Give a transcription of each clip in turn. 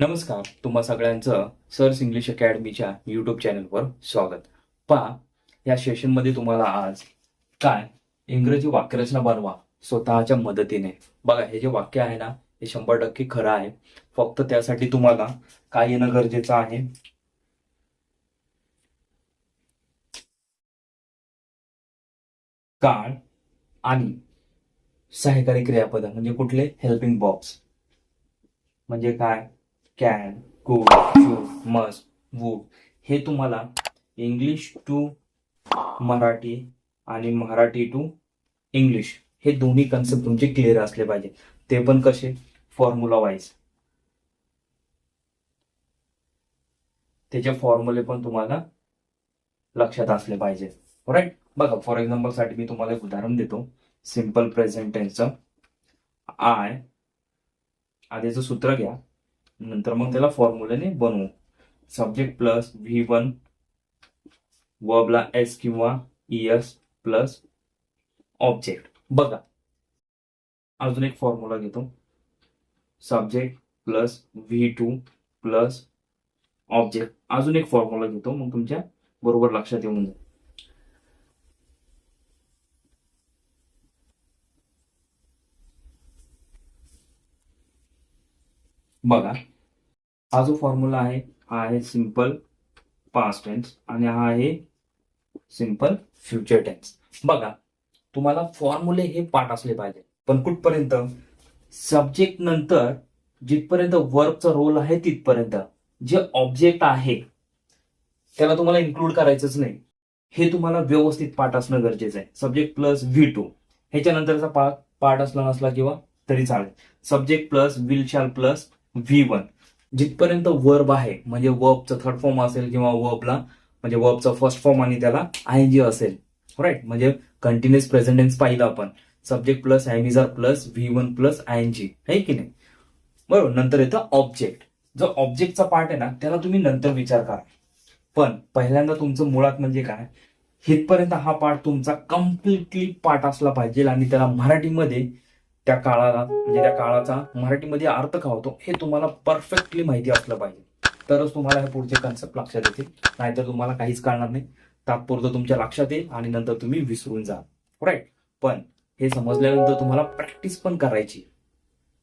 नमस्कार तुम्हा सगळ्यांचं सर्स इंग्लिश अकॅडमीच्या युट्यूब चॅनलवर स्वागत. पहा या सेशनमध्ये तुम्हाला आज काय इंग्रजी वाक्यरचना बनवा स्वतःच्या मदतीने. बघा हे जे वाक्य आहे ना हे शंभर टक्के खरं आहे. फक्त त्यासाठी तुम्हाला काय येणं गरजेचं आहे? काळ आणि सहायकारी क्रियापद म्हणजे कुठले? हेल्पिंग बॉक्स म्हणजे काय? कॅन कुड शूड मस्ट वूड हे तुम्हाला इंग्लिश टू मराठी आणि मराठी टू इंग्लिश हे दोन्ही कन्सेप्ट तुमचे क्लिअर असले पाहिजे. ते पण कसे? फॉर्म्युला वाईज त्याचे फॉर्म्युले पण तुम्हाला लक्षात असले पाहिजे. राईट बघा फॉर एक्झाम्पलसाठी मी तुम्हाला एक उदाहरण देतो. सिंपल प्रेझेंट टेन्सचं आय आधीचं सूत्र घ्या. नंतर मग त्याला फॉर्म्युल्याने बनवू. सब्जेक्ट प्लस व्ही वन वर्बला एस किंवा एस प्लस ऑब्जेक्ट बघा. अजून एक फॉर्म्युला घेतो. Subject plus V two plus object अजून एक फॉर्म्युला घेतो. मग तुमच्या बरोबर लक्षात येऊन जाईल. बघा. हा जो फॉर्म्युला आहे हा आहे सिंपल पास्ट टेन्स आणि हा आहे सिंपल फ्युचर टेन्स बघा तुम्हाला फॉर्म्युले हे पाठ असले पाहिजे पण कुठपर्यंत? सब्जेक्ट नंतर जिथपर्यंत वर्कचा रोल आहे तिथपर्यंत. जे ऑब्जेक्ट आहे त्याला तुम्हाला इन्क्लूड करायचंच नाही. हे तुम्हाला व्यवस्थित पाठ असणं गरजेचं आहे. सब्जेक्ट प्लस व्ही टू ह्याच्यानंतरचा पाठ पाठ असला नसला किंवा तरी चालेल. Subject plus will shall plus V one जिथपर्यंत वर्ब आहे म्हणजे वर्बचा थर्ड फॉर्म असेल किंवा वर्बला म्हणजे वर्बचा फर्स्ट फॉर्म आणि त्याला आय जी असेल. राईट म्हणजे कंटिन्युअस प्रेझेंटेन्स पाहिलं आपण. Subject plus are plus V one plus I N G आहे की नाही? बरोबर? नंतर येतं ऑब्जेक्ट जो ऑब्जेक्टचा पार्ट आहे ना त्याला तुम्ही नंतर विचार करा. पण पहिल्यांदा तुमचं मुळात म्हणजे काय? हितपर्यंत हा पार्ट तुमचा कम्प्लिटली पार्ट असला पाहिजे आणि त्याला मराठीमध्ये त्या काळाला म्हणजे त्या काळाचा मराठीमध्ये अर्थ का होतो हे तुम्हाला परफेक्टली माहिती असलं पाहिजे. तरच तुम्हाला हे पुढचे कन्सेप्ट लक्षात येतील. नाहीतर तुम्हाला काहीच कळणार नाही. तात्पुरतं तुमच्या लक्षात येईल आणि नंतर तुम्ही विसरून जा राईट पण हे समजल्यानंतर तुम्हाला प्रॅक्टिस पण करायची.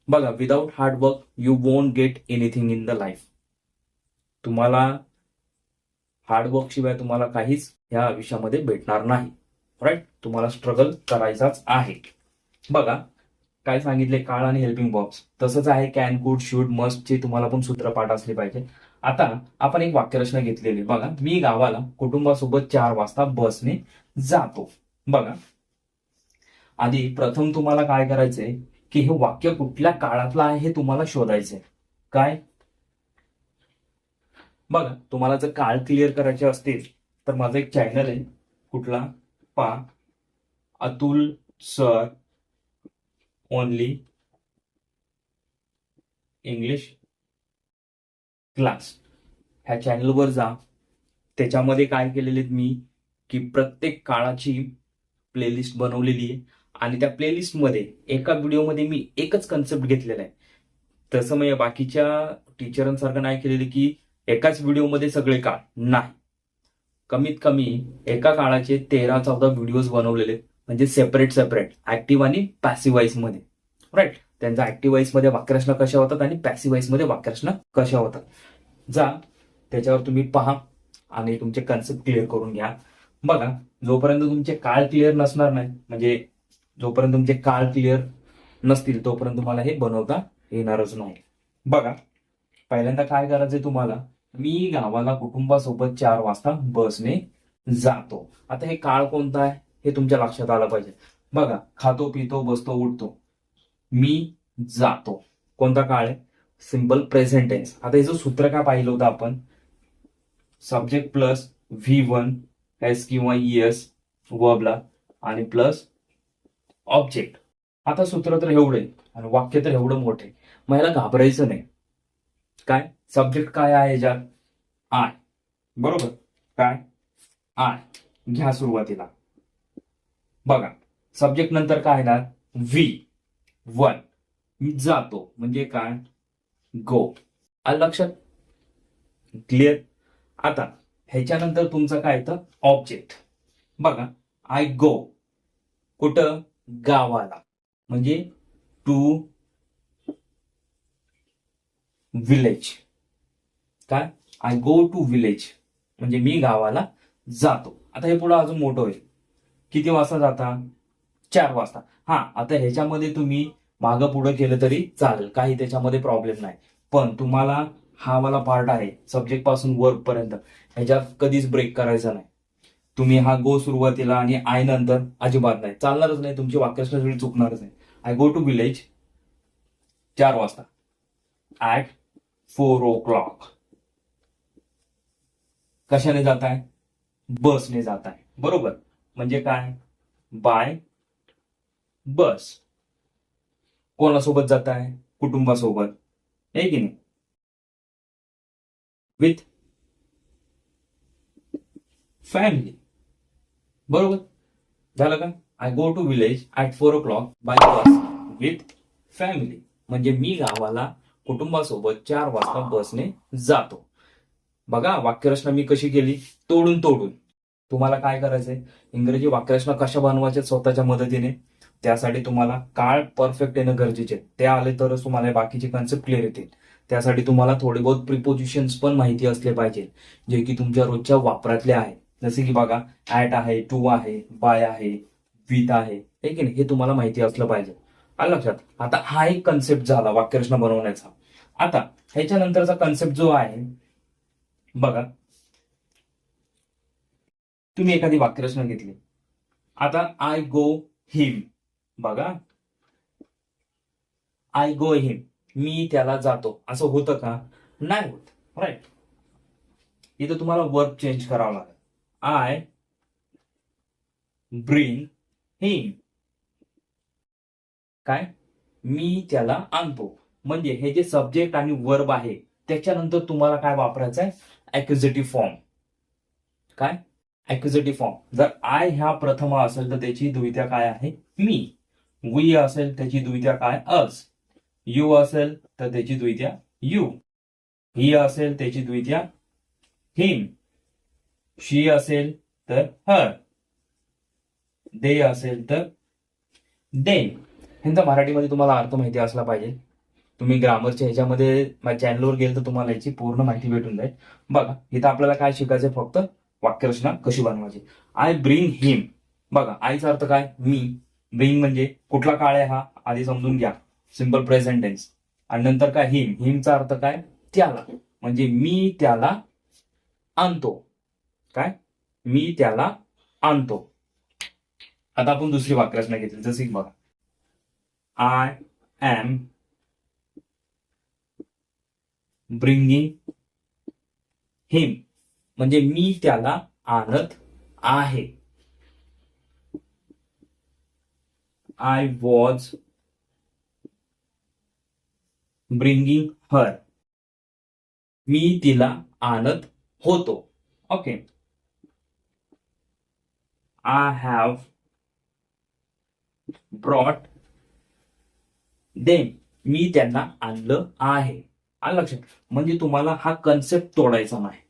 बघा without hard work you won't get anything in the life तुम्हाला हार्डवर्क शिवाय तुम्हाला काहीच या आयुष्यामध्ये भेटणार नाही. राईट तुम्हाला स्ट्रगल करायचाच आहे. बघा काय सांगितले? काळ आणि हेल्पिंग बॉक्स तसंच आहे कॅन कुड शूड मस्ट चे तुम्हाला पण सूत्रपाठ असले पाहिजे. आता आपण एक वाक्यरचना घेतलेली बघा मी गावाला कुटुंबासोबत चार वाजता बसने जातो. बघा. आधी प्रथम तुम्हाला काय करायचंय? की हे वाक्य कुठल्या काळातलं आहे हे तुम्हाला शोधायचंय. काय? बघा तुम्हाला जर काळ क्लिअर करायचे असतील तर माझं एक चॅनल आहे. कुठला? पा. Atul sir. Only English class ह्या चॅनलवर जा. त्याच्यामध्ये काय केलेले मी की प्रत्येक काळाची प्लेलिस्ट बनवलेली आहे. आणि त्या प्लेलिस्टमध्ये एका व्हिडिओमध्ये मी एकच कन्सेप्ट घेतलेला आहे. तसं म्हणजे बाकीच्या टीचरांसारखं नाही केलेलं की एकाच व्हिडिओमध्ये सगळे काळ. नाही. कमीत कमी एका काळाचे तेरा चौदा व्हिडिओज बनवलेले आहेत. म्हणजे सेपरेट सेपरेट ऍक्टिव्ह आणि पॅसिव्हमध्ये. राईट त्यांचा ऍक्टिव्ह वाईसमध्ये वाक्यरचना कशा होतात आणि पॅसिव्हमध्ये वाक्यरचना कशा होतात? जा त्याच्यावर तुम्ही पहा आणि तुमचे कन्सेप्ट क्लिअर करून घ्या. बघा जोपर्यंत तुमचे काळ क्लिअर नसणार नाही म्हणजे जोपर्यंत तुमचे काळ क्लिअर नसतील तोपर्यंत तुम्हाला हे बनवता येणारच नाही. बघा पहिल्यांदा काय करायचंय तुम्हाला? मी गावाला कुटुंबासोबत चार वाजता बसने जातो. आता हे काळ कोणता आहे? हे तुमच्या लक्षात आलं पाहिजे. बघा खातो पितो बसतो उठतो. मी जातो. कोणता काळ आहे? सिंपल प्रेझेंट टेन्स आता याचं सूत्र काय पाहिलं होतं आपण? Subject plus V one S किंवा एस वबला आणि प्लस ऑब्जेक्ट आता सूत्र तर एवढे आणि वाक्य तर एवढं मोठे. मग याला घाबरायचं नाही. काय? सब्जेक्ट काय आहे याच्यात? आय बरोबर? काय? आय घ्या सुरुवातीला. बघा सब्जेक्ट नंतर काय येणार? व्ही वन मी जातो. म्हणजे काय? गो आलं लक्षात? क्लिअर आता ह्याच्यानंतर तुमचं काय येतं? ऑब्जेक्ट बघा आय गो कुठं? गावाला. म्हणजे टू विलेज काय? आय गो टू विलेज म्हणजे मी गावाला जातो. आता हे पुढं अजून मोठं होईल. किती वाजता जाता? चार वाजता. हा आता ह्याच्यामध्ये तुम्ही मागं पुढं केलं तरी चालेल. काही त्याच्यामध्ये प्रॉब्लेम नाही. पण तुम्हाला हा वाला पार्ट आहे सब्जेक्टपासून वर्क पर्यंत. ह्याच्यात कधीच ब्रेक करायचा नाही. तुम्ही हा गो सुरुवातीला आणि आय नंतर अजिबात नाही. चालणारच नाही. तुमची वाक्यरचना सगळी चुकणारच नाही. आय गो टू विलेज चार वाजता. ऍट फोर ओ क्लॉक कशाने जात आहे बसने जात आहे बरोबर? म्हणजे काय? बाय बस कोणासोबत जात आहे कुटुंबासोबत. आहे की नाही? विथ फॅमिली बरोबर? झालं का? I go to village at four o'clock by bus with family म्हणजे मी गावाला कुटुंबासोबत चार वाजता बसने जातो. बघा वाक्यरचना मी कशी केली? तोडून तोडून. तुम्हाला काय करायचंय? इंग्रजी वाक्यरचना कशा बनवायच्या स्वतःच्या मदतीने? त्यासाठी तुम्हाला काळ परफेक्ट येणं गरजेचे. ते आले तरच तुम्हाला बाकीचे कन्सेप्ट क्लिअर येतील. त्यासाठी तुम्हाला थोडे बहुत प्रिपोजिशन्स पण माहिती असले पाहिजे जे की तुमच्या रोजच्या वापरातले आहे जसे की बघा ऍट आहे टू आहे बाय आहे विथ आहे. हे की नाही? हे तुम्हाला माहिती असलं पाहिजे. आलं लक्षात? आता हा एक कन्सेप्ट झाला वाक्यरचना बनवण्याचा. आता ह्याच्यानंतरचा कन्सेप्ट जो आहे बघा तुम्ही एखादी वाक्यरचना घेतली. आता आय गो हिम बघा. आय गो हिम मी त्याला जातो. असं होतं का? नाही होत. राईट इथं तुम्हाला वर्क चेंज करावं लागेल. आय ब्रिंग हिम काय? मी त्याला आणतो. म्हणजे हे जे सब्जेक्ट आणि वर्ब आहे त्याच्यानंतर तुम्हाला काय वापरायचं आहे ऍक्युझेटिव्ह फॉर्म काय? ऍक्युझेटिव्ह फॉर्म जर आय ह्या प्रथम असेल तर त्याची दुविधा काय आहे? मी. वी असेल त्याची दुविधा काय? अस यू असेल तर त्याची दुविधा यू ही असेल त्याची दुविधा हिम शी असेल तर हर दे असेल तर दे ह्यांचा मराठीमध्ये तुम्हाला अर्थ माहिती असला पाहिजे. तुम्ही ग्रामरच्या ह्याच्यामध्ये चॅनलवर गेल तर तुम्हाला याची पूर्ण माहिती भेटून जाईल. बघा इथं आपल्याला काय शिकायचं फक्त वाक्यरचना कशी बनवायची? आय ब्रिंग हिम बघा आईचा अर्थ काय? मी. ब्रिंग म्हणजे कुठला काळ आहे हा? आधी समजून घ्या. सिंपल प्रेझेंटेन्स आणि नंतर काय? हिम हिमचा अर्थ काय? त्याला. म्हणजे मी त्याला आणतो. काय? मी त्याला आणतो. आता आपण दुसरी वाक्यरचना घेतली. जसं की बघा. आय एम ब्रिंगिंग हिम म्हणजे मी त्याला आणत आहे. आय वॉज ब्रिंगिंग हर मी तिला आणत होतो. Okay I have brought them मी त्यांना आणलं आहे. आलं लक्षात. म्हणजे तुम्हाला हा कन्सेप्ट तोडायचा नाही.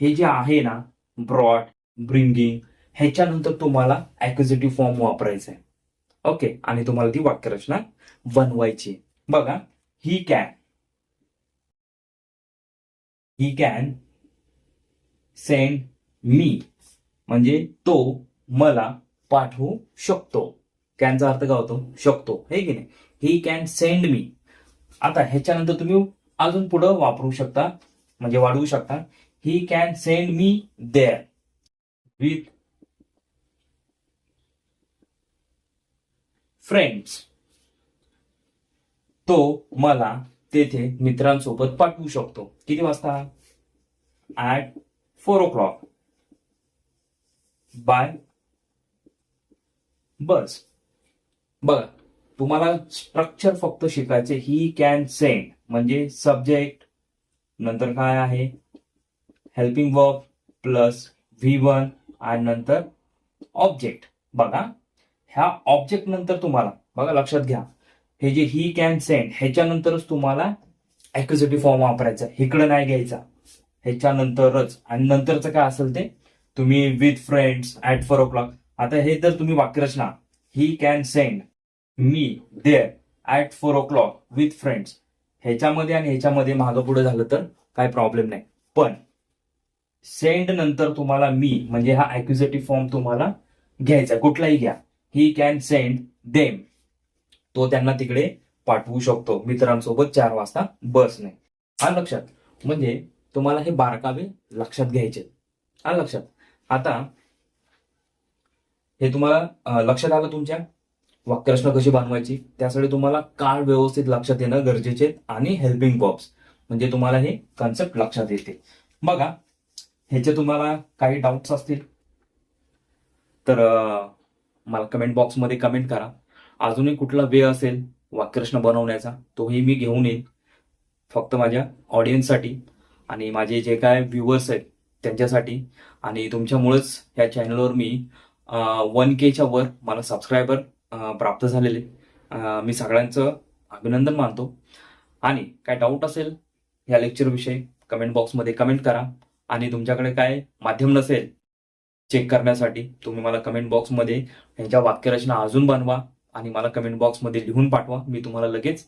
हे जे आहे ना ब्रॉड ब्रिंगिंग ह्याच्यानंतर तुम्हाला ऍक्युझिटिव्ह फॉर्म वापरायचा आहे ओके आणि तुम्हाला ती वाक्यरचना बनवायची बघा he can he can send me म्हणजे तो मला पाठवू शकतो. कॅनचा अर्थ काय होतो? शकतो. हे की नाही? ही कॅन सेंड मी आता ह्याच्यानंतर तुम्ही अजून पुढं वापरू शकता म्हणजे वाढवू शकता. He can send me there with friends तो मला तेथे मित्रांसोबत पाठवू शकतो. किती वाजता? At four o'clock by bus बघा तुम्हाला स्ट्रक्चर फक्त शिकायचे ही कॅन सेंड म्हणजे सब्जेक्ट नंतर काय आहे? Helping verb plus V one आणि नंतर ऑब्जेक्ट बघा ह्या ऑब्जेक्ट नंतर तुम्हाला बघा लक्षात घ्या. हे जे ही कॅन सेंड ह्याच्यानंतरच तुम्हाला ऍक्युझिटिव्ह फॉर्म वापरायचा. इकडं नाही घ्यायचा. ह्याच्यानंतरच. आणि नंतरचं काय असेल ते? तुम्ही with friends at four o'clock आता हे तर तुम्ही वाक्यरचना he can send me there at four o'clock with friends ह्याच्यामध्ये आणि ह्याच्यामध्ये मागं पुढे झालं तर काय प्रॉब्लेम नाही. पण सेंड नंतर तुम्हाला मी म्हणजे हा ऍक्युझेटिव्ह फॉर्म तुम्हाला घ्यायचा कुठलाही घ्या. ही कॅन सेंड देम तो त्यांना तिकडे पाठवू शकतो. मित्रांसोबत चार वाजता बसने. आलं लक्षात. म्हणजे तुम्हाला हे बारकावे लक्षात घ्यायचे. आलं लक्षात. आता हे तुम्हाला लक्षात आलं तुमच्या? वाक्यरचना कशी बनवायची? त्यासाठी तुम्हाला काळ व्यवस्थित लक्षात येणं गरजेचे आणि हेल्पिंग कॉप्स म्हणजे तुम्हाला हे कन्सेप्ट लक्षात येते. बघा ह्याचे तुम्हाला काही डाऊट्स असतील तर मला कमेंट बॉक्समध्ये कमेंट करा. अजूनही कुठला वे असेल वाक्यरचना बनवण्याचा तोही मी घेऊन येईन. फक्त माझ्या ऑडियन्ससाठी आणि माझे जे काय व्ह्युअर्स आहेत त्यांच्यासाठी. आणि तुमच्यामुळेच ह्या चॅनलवर मी वन केच्या वर मला सबस्क्रायबर प्राप्त झालेले. मी सगळ्यांचं अभिनंदन मानतो. आणि काय डाऊट असेल या लेक्चरविषयी कमेंट बॉक्समध्ये कमेंट करा. आणि तुमच्याकडे काय माध्यम नसेल चेक करण्यासाठी तुम्ही मला कमेंट बॉक्समध्ये ह्यांच्या वाक्यरचना अजून बनवा आणि मला कमेंट बॉक्समध्ये लिहून पाठवा. मी तुम्हाला लगेच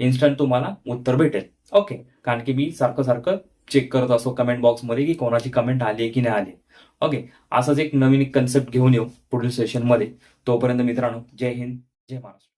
इन्स्टंट तुम्हाला उत्तर भेटेल. ओके कारण की मी सारखं सारखं चेक करत असो कमेंट बॉक्समध्ये की कोणाची कमेंट आली आहे की नाही आली ओके असंच एक नवीन कन्सेप्ट घेऊन येऊ पुढील सेशनमध्ये तोपर्यंत मित्रांनो जय हिंद जय महाराष्ट्र.